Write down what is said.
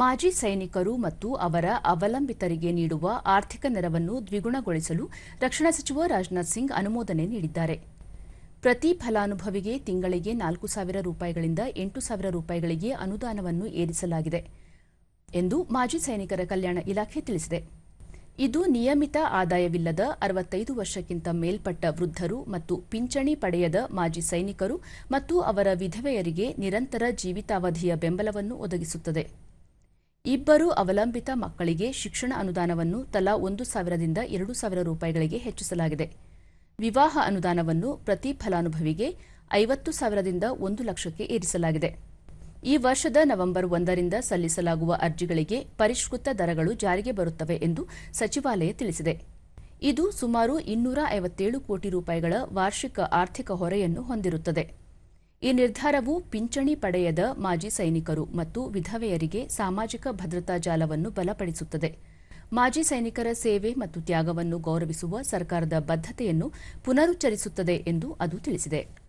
ಮಾಜಿ ಸೈನಿಕರು ಮತ್ತು ಅವರ ಅವಲಂಬಿತರಿಗೆ ನೀಡುವ ಆರ್ಥಿಕ ನೆರವನ್ನು ದ್ವಿಗುಣಗೊಳಿಸಲು ರಕ್ಷಣಾ ಸಚಿವ ರಾಜನಾಥ್ ಸಿಂಗ್ ಅನುಮೋದನೆ ನೀಡಿದ್ದಾರೆ. ಪ್ರತಿ ಫಲಾನುಭವಿಗೆ ತಿಂಗಳಿಗೆ ನಾಲ್ಕು ಸಾವಿರ ರೂಪಾಯಿಗಳಿಂದ ಎಂಟು ಸಾವಿರ ರೂಪಾಯಿಗಳಿಗೆ ಅನುದಾನವನ್ನು ಏರಿಸಲಾಗಿದೆ ಎಂದು ಮಾಜಿ ಸೈನಿಕರ ಕಲ್ಯಾಣ ಇಲಾಖೆ ತಿಳಿಸಿದೆ. ಇದು ನಿಯಮಿತ ಆದಾಯವಿಲ್ಲದ ಅರವತ್ತೈದು ವರ್ಷಕ್ಕಿಂತ ಮೇಲ್ಪಟ್ಟ ವೃದ್ಧರು ಮತ್ತು ಪಿಂಚಣಿ ಪಡೆಯದ ಮಾಜಿ ಸೈನಿಕರು ಮತ್ತು ಅವರ ವಿಧವೆಯರಿಗೆ ನಿರಂತರ ಜೀವಿತಾವಧಿಯ ಬೆಂಬಲವನ್ನು ಒದಗಿಸುತ್ತದೆ. ಇಬ್ಬರು ಅವಲಂಬಿತ ಮಕ್ಕಳಿಗೆ ಶಿಕ್ಷಣ ಅನುದಾನವನ್ನು ತಲಾ ಒಂದು ಸಾವಿರದಿಂದ ಎರಡು ಸಾವಿರ ರೂಪಾಯಿಗಳಿಗೆ ಹೆಚ್ಚಿಸಲಾಗಿದೆ. ವಿವಾಹ ಅನುದಾನವನ್ನು ಪ್ರತಿ ಫಲಾನುಭವಿಗೆ ಐವತ್ತು ಸಾವಿರದಿಂದ ಒಂದು ಲಕ್ಷಕ್ಕೆ ಏರಿಸಲಾಗಿದೆ. ಈ ವರ್ಷದ ನವೆಂಬರ್ ಒಂದರಿಂದ ಸಲ್ಲಿಸಲಾಗುವ ಅರ್ಜಿಗಳಿಗೆ ಪರಿಷ್ಕೃತ ದರಗಳು ಜಾರಿಗೆ ಬರುತ್ತವೆ ಎಂದು ಸಚಿವಾಲಯ ತಿಳಿಸಿದೆ. ಇದು ಸುಮಾರು ಇನ್ನೂರ ಐವತ್ತೇಳು ಕೋಟಿ ರೂಪಾಯಿಗಳ ವಾರ್ಷಿಕ ಆರ್ಥಿಕ ಹೊರೆಯನ್ನು ಹೊಂದಿರುತ್ತದೆ. ಈ ನಿರ್ಧಾರವು ಪಿಂಚಣಿ ಪಡೆಯದ ಮಾಜಿ ಸೈನಿಕರು ಮತ್ತು ವಿಧವೆಯರಿಗೆ ಸಾಮಾಜಿಕ ಭದ್ರತಾ ಜಾಲವನ್ನು ಬಲಪಡಿಸುತ್ತದೆ. ಮಾಜಿ ಸೈನಿಕರ ಸೇವೆ ಮತ್ತು ತ್ಯಾಗವನ್ನು ಗೌರವಿಸುವ ಸರ್ಕಾರದ ಬದ್ಧತೆಯನ್ನು ಪುನರುಚ್ಚರಿಸುತ್ತದೆ ಎಂದು ಅದು ತಿಳಿಸಿದೆ.